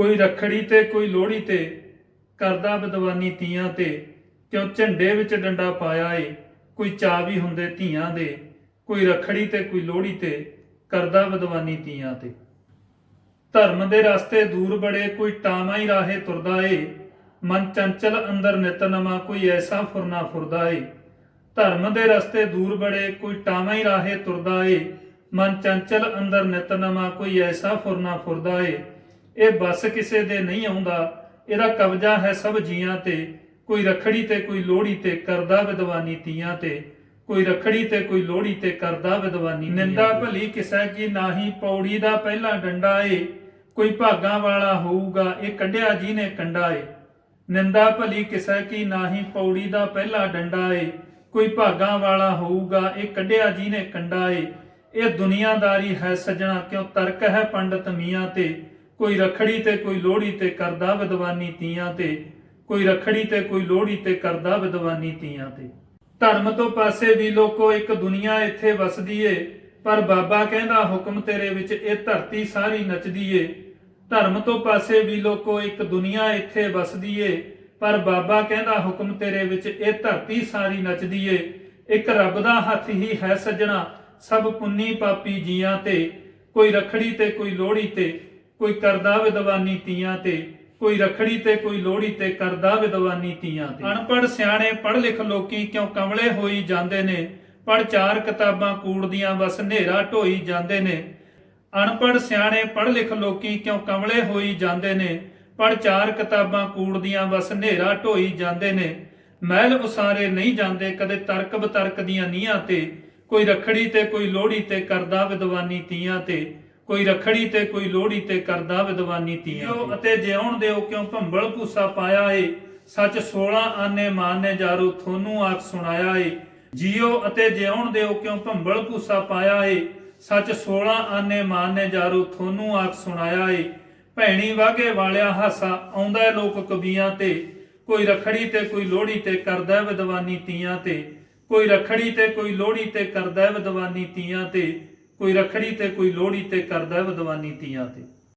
ਕੋਈ ਰਖੜੀ ਤੇ, ਕੋਈ ਲੋਹੜੀ ਤੇ ਕਰਦਾ ਬਦਵਾਨੀ ਤੀਆਂ ਤੇ, ਕਿਉਂ ਝੰਡੇ ਵਿੱਚ ਡੰਡਾ ਪਾਇਆ ਏ? ਕੋਈ ਚਾਵੀ ਹੁੰਦੇ ਧੀਆਂ ਦੇ, ਕੋਈ ਰਖੜੀ ਤੇ, ਕੋਈ ਲੋਹੜੀ ਤੇ ਕਰਦਾ ਬਦਵਾਨੀ ਤੀਆਂ ਤੇ। ਧਰਮ ਦੇ ਰਸਤੇ ਦੂਰ ਬੜੇ, ਕੋਈ ਟਾਵਾਂ ਹੀ ਰਾਹੇ ਤੁਰਦਾ ਏ। ਮਨ ਚੰਚਲ ਅੰਦਰ ਨਿਤ ਨਵਾਂ, ਕੋਈ ਐਸਾ ਫੁਰਨਾ ਫੁਰਦਾ ਏ। ਧਰਮ ਦੇ ਰਸਤੇ ਦੂਰ ਬੜੇ, ਕੋਈ ਟਾਵਾਂ ਹੀ ਰਾਹੇ ਤੁਰਦਾ ਏ। ਮਨ ਚੰਚਲ ਅੰਦਰ ਨਿਤ ਨਵਾਂ, ਕੋਈ ਐਸਾ ਫੁਰਨਾ ਫੁਰਦਾ ਏ। ਇਹ ਬਸ ਕਿਸੇ ਦੇ ਨਹੀਂ ਆਉਂਦਾ। ਇਹਦਾ ਕਬਜ਼ਾ ਹੈ ਸਭ ਜੀਆਂ ਤੇ। ਕੋਈ ਰਖੜੀ ਤੇ ਕੋਈ ਲੋਹੜੀ ਤੇ ਕਰਦਾ ਵਿਦਵਾਨੀ ਤੀਆਂ ਤੇ। ਕੋਈ ਰਖੜੀ ਤੇ ਕੋਈ ਲੋਹੜੀ ਤੇ ਕਰਦਾ ਵਿਦਵਾਨੀ ਨਿੰਦਾ ਭਲੀ ਕਿਸੈ ਕੀ ਨਾਹੀ ਪੌੜੀ ਦਾ ਪਹਿਲਾ ਡੰਡਾ ਏ। ਕੋਈ ਭਾਗਾਂ ਵਾਲਾ ਹੋਊਗਾ ਇਹ ਕੱਢਿਆ ਜੀ ਨੇ ਕੰਡਾ ਏ। ਨਿੰਦਾ ਭਲੀ ਕਿਸੈ ਕੀ ਨਾਹੀ ਪੌੜੀ ਦਾ ਪਹਿਲਾ ਡੰਡਾ ਏ। ਕੋਈ ਭਾਗਾਂ ਵਾਲਾ ਹੋਊਗਾ ਇਹ ਕੱਢਿਆ ਜੀ ਨੇ ਕੰਡਾ ਏ। ਇਹ ਦੁਨੀਆਦਾਰੀ ਹੈ ਸਜਣਾ ਕਿਉਂ ਤਰਕ ਹੈ ਪੰਡਤ ਮੀਆਂ ਤੇ। ਕੋਈ ਰਖੜੀ ਤੇ ਕੋਈ ਲੋਹੜੀ ਤੇ ਕਰਦਾ ਵਿਦਵਾਨੀ ਤੀਆਂ ਤੇ, ਕੋਈ ਰਖੜੀ ਤੇ ਕੋਈ ਲੋਹੜੀ ਤੇ ਕਰਦਾ ਵਿਦਵਾਨੀ ਤੀਆਂ ਤੇ। ਧਰਮ ਤੋਂ ਪਾਸੇ ਵੀ ਲੋਕੋ ਇੱਕ ਦੁਨੀਆ ਇੱਥੇ ਵਸਦੀ ਏ, ਪਰ ਬਾਬਾ ਕਹਿੰਦਾ ਹੁਕਮ ਤੇਰੇ ਵਿੱਚ ਇਹ ਧਰਤੀ ਸਾਰੀ ਨੱਚਦੀ ਏ। ਧਰਮ ਤੋਂ ਪਾਸੇ ਵੀ ਲੋਕੋ ਇੱਕ ਦੁਨੀਆ ਇੱਥੇ ਵਸਦੀ ਏ, ਪਰ ਬਾਬਾ ਕਹਿੰਦਾ ਹੁਕਮ ਤੇਰੇ ਵਿੱਚ ਇਹ ਧਰਤੀ ਸਾਰੀ ਨੱਚਦੀ ਏ। ਇੱਕ ਰੱਬ ਦਾ ਹੱਥ ਹੀ ਹੈ ਸੱਜਣਾ, ਸਭ ਪੁੰਨੀ ਪਾਪੀ ਜੀਆਂ ਤੇ, ਕੋਈ ਰਖੜੀ ਤੇ ਕੋਈ ਲੋਹੜੀ ਤੇ। ਕੋਈ ਕਰਦਾ ਵਿਦਵਾਨੀ ਤੀਆਂ ਤੇ, ਕੋਈ ਰਖੜੀ ਤੇ, ਕੋਈ ਲੋਹੜੀ ਤੇ ਕਰਦਾ ਵਿਦਵਾਨੀ ਤੀਆਂ ਤੇ। ਅਨਪੜ ਸਿਆਣੇ ਪੜ੍ਹ ਲਿਖ ਲੋਕੀ ਕਿਉਂ ਕਮਲੇ ਹੋਈ ਜਾਂਦੇ ਨੇ? ਪੜ ਚਾਰ ਕਿਤਾਬਾਂ ਕੂੜਦੀਆਂ ਬਸ ਹਨੇਰਾ ਢੋਈ ਜਾਂਦੇ ਨੇ। ਅਨਪੜ ਸਿਆਣੇ ਪੜ੍ਹ ਲਿਖ ਲੋਕੀ ਕਿਉਂ ਕਮਲੇ ਹੋਈ ਜਾਂਦੇ ਨੇ? ਪੜ ਚਾਰ ਕਿਤਾਬਾਂ ਕੂੜਦੀਆਂ ਬਸ ਹਨੇਰਾ ਢੋਈ ਜਾਂਦੇ ਨੇ। ਮਹਿਲ ਉਸਾਰੇ ਨਹੀਂ ਜਾਂਦੇ ਕਦੇ ਤਰਕ ਬਤਰਕ ਦੀਆਂ ਨੀਹਾਂ ਤੇ। ਕੋਈ ਰਖੜੀ ਤੇ, ਕੋਈ ਲੋਹੜੀ ਤੇ ਕਰਦਾ ਵਿਦਵਾਨੀ ਤੀਆਂ ਤੇ। ਕੋਈ ਰਖੜੀ ਤੇ ਕੋਈ ਲੋਹੜੀ ਤੇ ਕਰਦਾ ਵਿਦਵਾਨੀ ਤੀਆਂ ਅਤੇ ਜਿਉਣ ਦਿਓ ਕਿਉਂ ਭੰਬਲ ਭੂਸਾ ਪਾਇਆ ਏ। ਸੱਚ 16 ਆਨੇ ਮਾਨੇ ਜਾਰੂ ਥੋਨੂੰ ਆਖ ਸੁਣਾਇਆ ਏ। ਜੀਓ ਅਤੇ ਜਿਉਣ ਦਿਓ ਕਿਉਂ ਭੰਬਲ ਭੂਸਾ ਪਾਇਆ ਏ। ਸੱਚ 16 ਆਨੇ ਮਾਨੇ ਜਾਰੂ ਥੋਨੂੰ ਆਖ ਸੁਣਾਇਆ ਏ। ਭੈਣੀ ਵਾਗੇ ਵਾਲਿਆ ਹਾਸਾ ਆਉਂਦਾ ਏ ਲੋਕ ਕਬੀਆਂ ਤੇ। ਕੋਈ ਰਖੜੀ ਤੇ ਕੋਈ ਲੋਹੜੀ ਤੇ ਕਰਦਾ ਵਿਦਵਾਨੀ ਤੀਆਂ ਤੇ। ਕੋਈ ਰਖੜੀ ਤੇ ਕੋਈ ਲੋਹੜੀ ਤੇ ਕਰਦਾ ਵਿਦਵਾਨੀ ਤੀਆਂ ਤੇ। ਕੋਈ ਰਖੜੀ ਤੇ ਕੋਈ ਲੋਹੜੀ ਤੇ ਕਰਦਾ ਵਿਦਵਾਨੀ ਤੀਆਂ ਤੇ।